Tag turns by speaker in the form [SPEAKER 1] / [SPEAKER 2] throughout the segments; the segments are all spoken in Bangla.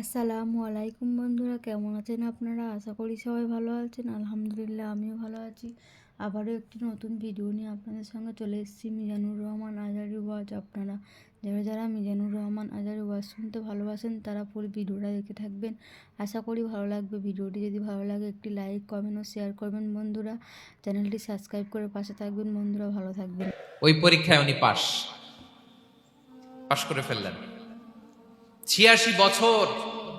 [SPEAKER 1] আসসালামু আলাইকুম বন্ধুরা, কেমন আছেন আপনারা? আশা করি সবাই ভালো আছেন। আলহামদুলিল্লাহ, আমিও ভালো আছি। আবারও একটি নতুন ভিডিও নিয়ে আপনাদের সঙ্গে চলে এসেছি, মিজানুর রহমান আজারি ওয়াজ। আপনারা যারা যারা মিজানুর রহমান আজারি ওয়াজ শুনতে ভালোবাসেন, তারা পুরো ভিডিওটা দেখে থাকবেন। আশা করি ভালো লাগবে। ভিডিওটি যদি ভালো লাগে, একটি লাইক কমেন্ট ও শেয়ার করবেন বন্ধুরা। চ্যানেলটি সাবস্ক্রাইব করে পাশে থাকবেন বন্ধুরা, ভালো থাকবেন।
[SPEAKER 2] ওই পরীক্ষায় উনি পাশ। পাশ করে ফেললেন। ছিয়াশি বছর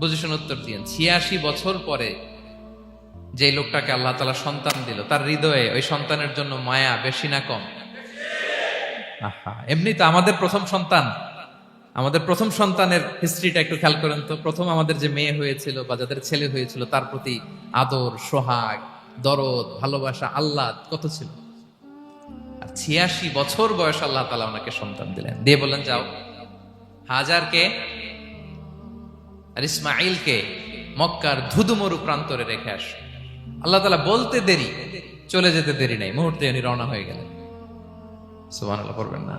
[SPEAKER 2] বুঝেছেন উত্তর দিয়েন। ছিয়াশি বছর পরে যে লোকটাকে আল্লাহ তালা সন্তান দিল, তার হৃদয়ে ওই সন্তানের জন্য মায়া বেশি না কম? এমনি তো আমাদের প্রথম সন্তান। আমাদের প্রথম সন্তানের হিস্ট্রিটা একটু খেয়াল করেন তো। প্রথম আমাদের যে মেয়ে হয়েছিল বা যাদের ছেলে হয়েছিল, তার প্রতি আদর, সোহাগ, দরদ, ভালোবাসা আল্লাহ কত ছিল? আর ছিয়াশি বছর বয়স আল্লাহ তালা ওনাকে সন্তান দিলেন। দিয়ে বললেন, যাও। হাজারকে আর ইসমাইলকে মক্কার ধুধুমরু প্রান্তরে রেখে আস। আল্লাহ তালা বলতে দেরি, চলে যেতে দেরি নাই। মুহূর্তে উনি রওনা হয়ে গেলেন। সুবান আল্লাহ পড়বেন না।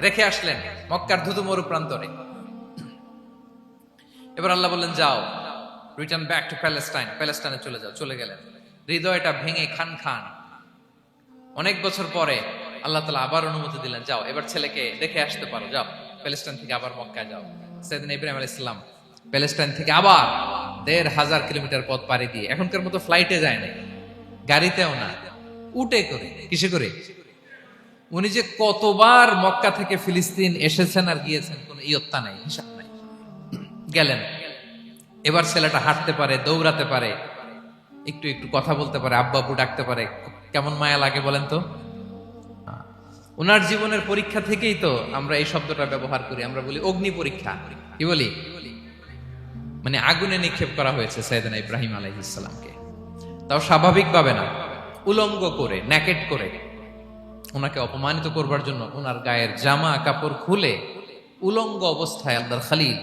[SPEAKER 2] রেখে আসলেন মক্কার ধুধুমরু প্রান্তরে। এবার আল্লাহ বললেন, যাও রিটার্ন ব্যাক টু প্যালেস্টাইন প্যালেস্টাইনে চলে যাও, চলে গেলেন। হৃদয়টা ভেঙে খান খান। অনেক বছর পরে আল্লাহ তালা আবার অনুমতি দিলেন, যাও, এবার ছেলেকে দেখে আসতে পারো, যাও প্যালেস্টাইন থেকে আবার মক্কায় যাও। সেদিন ইব্রাহিম আল ইসলাম প্যালেস্টাইন থেকে আবার দেড় হাজার কিলোমিটার পথ পাড়ি দিয়ে এখনকার মতো ফ্লাইটে যায় না গাড়িতেও না, উটে করে, কিসে করে? উনি যে কতবার মক্কা থেকে ফিলিস্তিন এসেছেন আর গিয়েছেন, কোনো ইয়ত্তা নাই, হিসাব নাই। গেলেন। এবার ছেলেটা হাঁটতে পারে, দৌড়াতে পারে, একটু একটু কথা বলতে পারে আব্বু ডাকতে পারে, কেমন মায়া লাগে বলেন তো? ওনার জীবনের পরীক্ষা থেকেই তো আমরা এই শব্দটা ব্যবহার করি, আমরা বলি অগ্নি পরীক্ষা। কি বলি? মানে আগুনে নিক্ষেপ করা হয়েছে সৈয়দনা ইব্রাহিম আলাইহিসসালামকে তাও স্বাভাবিকভাবে না। উলঙ্গ করে ন্যাকেট করে। ওনাকে অপমানিত করবার জন্য ওনার গায়ের জামা, কাপড় খুলে উলঙ্গ অবস্থায় আল্লাহর খালিল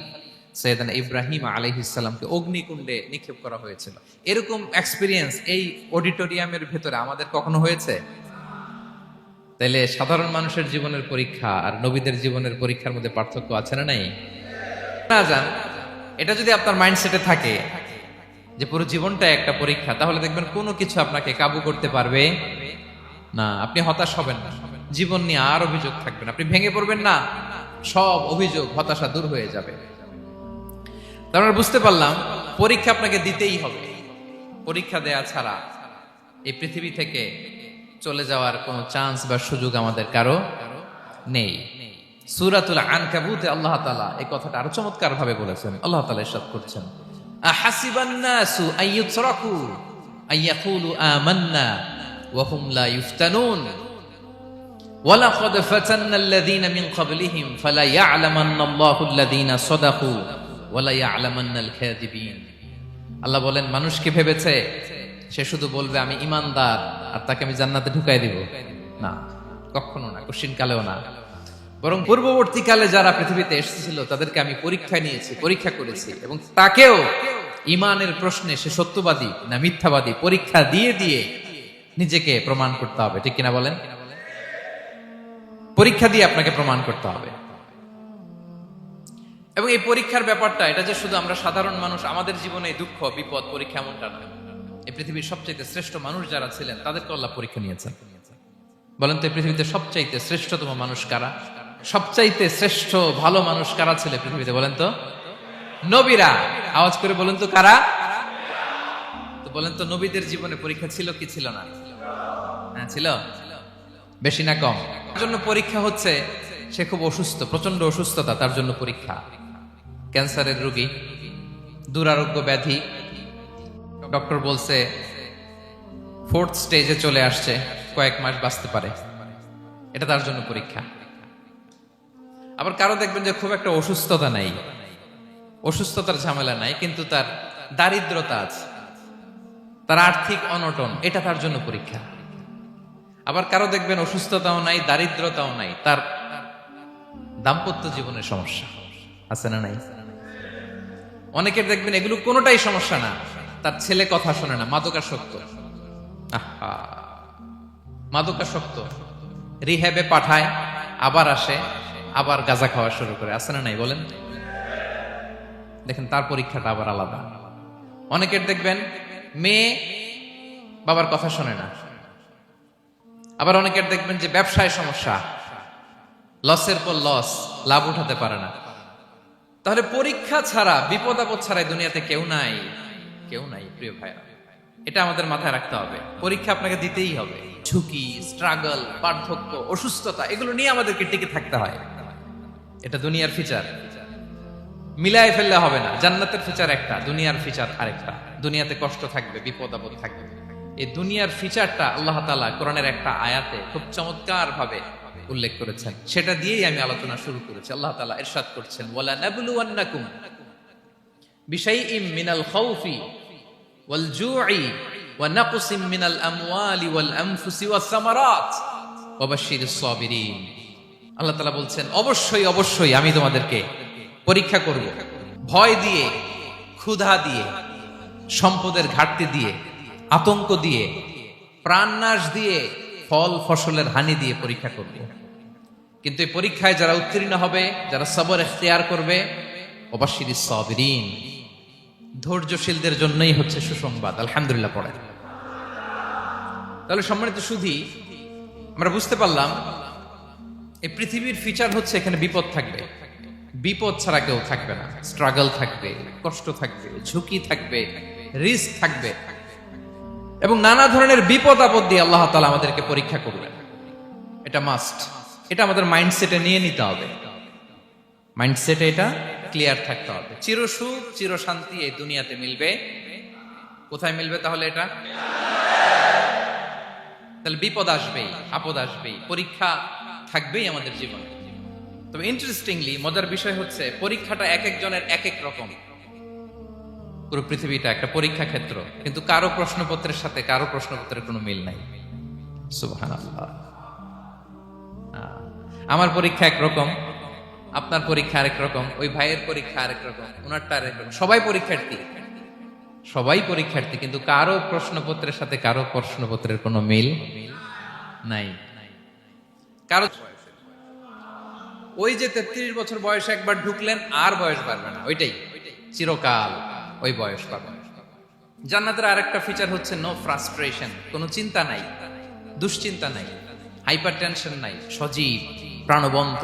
[SPEAKER 2] সৈয়দান ইব্রাহিম আলহিসাল্লামকে অগ্নিকুণ্ডে নিক্ষেপ করা হয়েছিল। এরকম এক্সপিরিয়েন্স এই অডিটোরিয়ামের ভেতরে আমাদের কখনো হয়েছে? তাইলে সাধারণ মানুষের জীবনের পরীক্ষা আর নবীদের জীবনের পরীক্ষার মধ্যে পার্থক্য আছে না নাই? না যান এটা যদি আপনার মাইন্ডসেটে থাকে যে পুরো জীবনটা একটা পরীক্ষা, তাহলে দেখবেন কোনো কিছু আপনাকে কাবু করতে পারবে না। আপনি হতাশ হবেন না। জীবন নিয়ে আর অভিযোগ থাকবেন আপনি ভেঙে পড়বেন না। সব অভিযোগ, হতাশা দূর হয়ে যাবে। তারপর বুঝতে পারলাম, পরীক্ষা আপনাকে দিতেই হবে। পরীক্ষা দেয়া ছাড়া এই পৃথিবী থেকে চলে যাওয়ার কোনো চান্স বা সুযোগ আমাদের কারো নেই সুরাতুল আনকাবুতে আল্লাহ তাআলা এই কথাটা আরো চমৎকার ভাবে বলেছেন আল্লাহ তাআলা ইরশাদ করছেন আহাসিবান নাসু আইয়ুতরাকু আইয়াকুলু আমান্না ওয়া হুম লা ইফতানুন ولقد فتنا الذين من قبلهم فلا يعلمن الله الذين صدقوا ولا يعلمن الكاذبين আল্লাহ বলেন মানুষ কি ভেবেছে সে শুধু বলবে, আমি ইমানদার, আর তাকে আমি জান্নাতে ঢুকাই দিব। না, কখনো না কশিন কালেও না। বরং পূর্ববর্তীকালে যারা পৃথিবীতে এসেছিল, তাদেরকে আমি পরীক্ষা নিয়েছি, পরীক্ষা করেছি, এবং তাকেও ইমানের প্রশ্নে সে সত্যবাদী না মিথ্যাবাদী পরীক্ষা দিয়ে দিয়ে নিজেকে প্রমাণ করতে হবে। ঠিক কিনা বলেন? পরীক্ষা দিয়ে আপনাকে প্রমাণ করতে হবে। এবং এই পরীক্ষার ব্যাপারটা, এটা যে শুধু আমরা সাধারণ মানুষ, আমাদের জীবনে দুঃখ, বিপদ, পরীক্ষা এমনটা নয়। এই পৃথিবীর সবচাইতে শ্রেষ্ঠ মানুষ যারা ছিলেন, তাদেরকে আল্লাহ পরীক্ষা নিয়েছেন। বলেন তো এই পৃথিবীতে সবচাইতে শ্রেষ্ঠতম মানুষ কারা? সবচাইতে শ্রেষ্ঠ ভালো মানুষ কারা ছিল পৃথিবীতে, বলেন তো? নবীরা। আওয়াজ করে বলুন তো, কারা? তো বলেন তো, নবীদের জীবনে পরীক্ষা ছিল কি ছিল না? হ্যাঁ ছিল। বেশি না কম। জন্য পরীক্ষা হচ্ছে, সে খুব অসুস্থ প্রচণ্ড অসুস্থতা, তার জন্য পরীক্ষা। ক্যান্সারের রোগী, দুরারোগ্য ব্যাধি ডক্টর বলছে ফোর্থ স্টেজে চলে আসছে, কয়েক মাস বাঁচতে পারে। এটা তার জন্য পরীক্ষা। আবার কারও দেখবেন যে খুব একটা অসুস্থতা নাই। অসুস্থতার ঝামেলা নাই, কিন্তু তার দারিদ্রতা আছে। তার আর্থিক অনটন, এটা তার জন্য পরীক্ষা। আবার কারও দেখবেন অসুস্থতাও নাই, দারিদ্রতাও নাই, তার দাম্পত্য জীবনের সমস্যা আছে না নাই? অনেকের দেখবেন এগুলো কোনোটাই সমস্যা না। তার ছেলে কথা শোনে না। মাদকাসক্ত মাদকাসক্ত রিহ্যাবে পাঠায়, আবার আসে, আবার গাঁজা খাওয়া শুরু করে। আছে না নাই বলেন? দেখেন, তার পরীক্ষাটা আবার আলাদা। অনেকের দেখবেন, মেয়ে বাবার কথা শোনে না। আবার অনেকের দেখবেন যে ব্যবসায় সমস্যা। লসের পর লস, লাভ উঠাতে পারে না। তাহলে পরীক্ষা ছাড়া, বিপদ আপদ ছাড়াই দুনিয়াতে কেউ নাই। কেউ নাই, প্রিয় ভাইরা এটা আমাদের মাথায় রাখতে হবে। পরীক্ষা আপনাকে দিতেই হবে। ঝুঁকি স্ট্রাগল পার্থক্য, অসুস্থতা, এগুলো নিয়ে আমাদেরকে টিকে থাকতে হয়। এটা দুনিয়ার ফিচার মিলায় ফেললে হবে না। জান্নাতের ফিচার একটা, দুনিয়ার ফিচার আরেকটা। দুনিয়াতে কষ্ট থাকবে, বিপদ আপদ থাকবে। এই দুনিয়ার ফিচারটা আল্লাহ তালা কোরআনের একটা আয়াতে খুব চমৎকার ভাবে উল্লেখ করেছেন। সেটা দিয়েই আমি আলোচনা শুরু করেছি। আল্লাহ তালা ইরশাদ করছেন ওয়ালা নাবলুওয়ান্নাকুম বিশাইইম মিনাল খাউফি আমওয়ালি ওয়াল আনফুসি ওয়াস সামারাত ওয়া বাশশিরিস সাবিরিন। আল্লাহ তাআলা বলছেন, অবশ্যই অবশ্যই আমি তোমাদেরকে পরীক্ষা করব। ভয় দিয়ে, ক্ষুধা দিয়ে, সম্পদের ঘাটতি দিয়ে, আতঙ্ক দিয়ে, প্রাণনাশ দিয়ে, ফল ফসলের হানি দিয়ে পরীক্ষা করব। কিন্তু এই পরীক্ষায় যারা উত্তীর্ণ হবে, যারা সবর এখতিয়ার করবে অবশ্যই সবিরিন। ধৈর্যশীলদের জন্যই হচ্ছে সুসংবাদ। আলহামদুলিল্লাহ পড়ে। তাহলে সম্মানিত সুধী, আমরা বুঝতে পারলাম, এই পৃথিবীর ফিচার হচ্ছে এখানে বিপদ থাকবে। বিপদ ছাড়া কেউ থাকবে না। স্ট্রাগল থাকবে, কষ্ট থাকবে, ঝুঁকি থাকবে রিস্ক থাকবে। এবং নানা ধরনের বিপদ আপদ দিয়ে আল্লাহ তালা আমাদেরকে পরীক্ষা করবেন। এটা মাস্ট এটা আমাদের মাইন্ডসেটে নিয়ে নিতে হবে। মাইন্ডসেটে এটা ক্লিয়ার থাকতে হবে। চিরসুখ চিরশান্তি এই দুনিয়াতে মিলবে। কোথায় মিলবে তাহলে এটা? তাহলে বিপদ আসবেই, আপদ আসবেই। পরীক্ষা থাকবেই আমাদের জীবনে। তবে ইন্টারেস্টিংলি মজার বিষয় হচ্ছে, পরীক্ষাটা এক একজনের এক এক রকম। পুরো পৃথিবীটা একটা পরীক্ষা ক্ষেত্র, কিন্তু কারও প্রশ্নপত্রের সাথে কারও প্রশ্নপত্রের কোনো মিল নাই। আমার পরীক্ষা একরকম আপনার পরীক্ষা আরেক রকম, ওই ভাইয়ের পরীক্ষা আরেক রকম, ওনারটা আরেক রকম। সবাই পরীক্ষার্থী। সবাই পরীক্ষার্থী, কিন্তু কারও প্রশ্নপত্রের সাথে কারও প্রশ্নপত্রের কোনো মিল নাই। কারও ওই যে তেত্রিশ বছর বয়সে একবার ঢুকলেন, আর বয়স বাড়বে না, ওইটাই। চিরকাল ওই বয়স পাবে। জান্নাতের আরেকটা ফিচার হচ্ছে নো ফ্রাস্ট্রেশন কোনো চিন্তা নাই, দুশ্চিন্তা নাই হাইপার টেনশন নাই, সজীব, প্রাণবন্ত।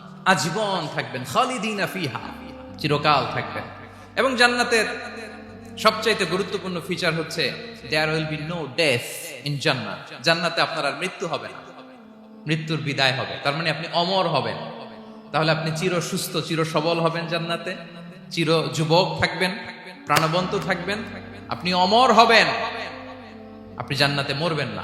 [SPEAKER 2] আজীবন থাকবেন, খালিদিনা ফিহা, চিরকাল থাকবেন। এবং জান্নাতের সবচাইতে গুরুত্বপূর্ণ ফিচার হচ্ছে there will be no death in জান্নাত জান্নাতে আপনার আর মৃত্যু হবে না। মৃত্যুর বিদায় হবে। তার মানে আপনি অমর হবেন। তাহলে আপনি চির সুস্থ, চির সবল হবেন জান্নাতে। চির যুবক থাকবেন, প্রাণবন্ত থাকবেন। আপনি অমর হবেন। আপনি জান্নাতে মরবেন না।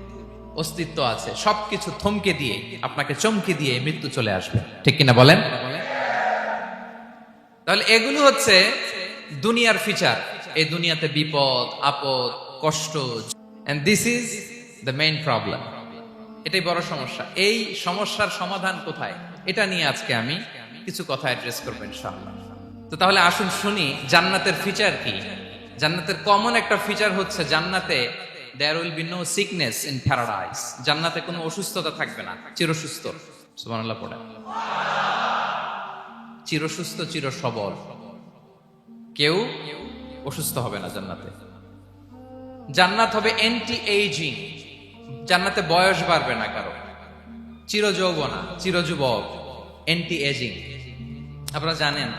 [SPEAKER 2] অস্তিত্ব আছে। সবকিছু থমকে দিয়ে, আপনাকে চমকে দিয়ে মৃত্যু চলে আসবে। ঠিক কিনা বলেন? তাহলে এগুলো হচ্ছে দুনিয়ার ফিচার এই দুনিয়াতে বিপদ, আপদ, কষ্ট this is the main problem এটাই বড় সমস্যা। এই সমস্যার সমাধান কোথায়? এটা নিয়ে আজকে আমি কিছু কথা অ্যাড্রেস করব ইনশাআল্লাহ। তো তাহলে আসুন শুনি, জান্নাতের ফিচার কি? জান্নাতের কমন একটা ফিচার হচ্ছে জান্নাতে there will be no sickness in paradise জান্নাতে কোনো অসুস্থতা থাকবে না, চিরসুস্থ। সুবহানাল্লাহ পড়ে। চিরসুস্থ চির সবল কেউ অসুস্থ হবে না জান্নাতে। জান্নাত হবে এন্টি এইজিং জান্নাতে বয়স বাড়বে না কারও। চির যৌবনা চির যুবক এন্টি এজিং আপনারা জানেন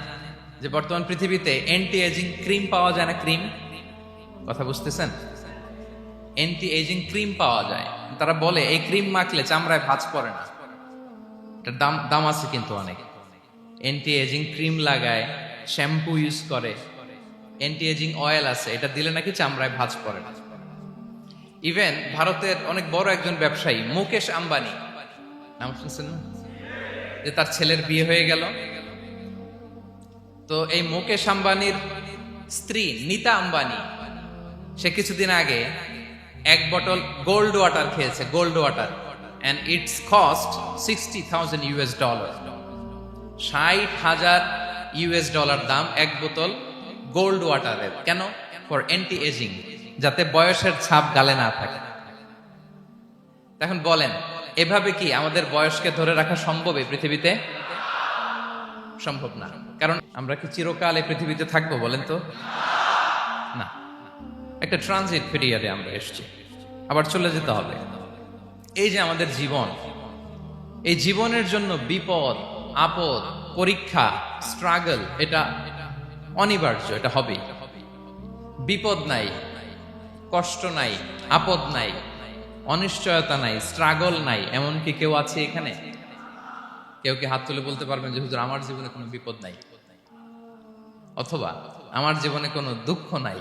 [SPEAKER 2] যে বর্তমান পৃথিবীতে এন্টি এজিং ক্রিম পাওয়া যায় না ক্রিম কথা বুঝতেছেন? এন্টি এজিং ক্রিম পাওয়া যায়। তারা বলে, এই ক্রিম মাখলে চামড়ায় ভাঁজ পড়ে না। এটার দাম দাম আছে কিন্তু অনেক। অ্যান্টি এজিং ক্রিম লাগায় শ্যাম্পু ইউজ করে। অ্যান্টি এজিং অয়েল আছে, এটা দিলে নাকি চামড়ায় ভাঁজ পড়ে না। ইভেন ভারতের অনেক বড় একজন ব্যবসায়ী, মুকেশ আম্বানি, নাম শুনছেন না? যে তার ছেলের বিয়ে হয়ে গেল। তো এই মুকেশ আম্বানির স্ত্রী নিতা আম্বানি, সে কিছুদিন আগে এক বটল গোল্ড ওয়াটার খেয়েছে gold water and it's cost sixty thousand US dollar ষাট হাজার ইউএস ডলার দাম এক বোতল গোল্ড ওয়াটারের কেন? ফর অ্যান্টি এজিং যাতে বয়সের ছাপ গালে না থাকে। এখন বলেন, এভাবে কি আমাদের বয়সকে ধরে রাখা সম্ভব এই পৃথিবীতে? সম্ভব না। কারণ আমরা কি চিরকাল এই পৃথিবীতে থাকব বলেন তো? একটা ট্রানজিট পিরিয়ডে আমরা এসেছি। আবার চলে যেতে হবে। এই যে আমাদের জীবন, এই জীবনের জন্য বিপদ, আপদ, পরীক্ষা স্ট্রাগল এটা অনিবার্য, এটা হবেই। বিপদ নাই, কষ্ট নাই, আপদ নাই, অনিশ্চয়তা নাই স্ট্রাগল নাই, এমন কি কেউ আছে এখানে? কেউ কি হাত তুলে বলতে পারবেন যে, হুজুর, আমার জীবনে কোনো বিপদ নাই? অথবা, আমার জীবনে কোনো দুঃখ নাই?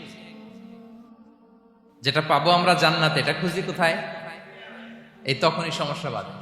[SPEAKER 2] যেটা পাবো আমরা জান্নাতে এটা খুঁজি কোথায়? এই তখনই সমস্যা বাদে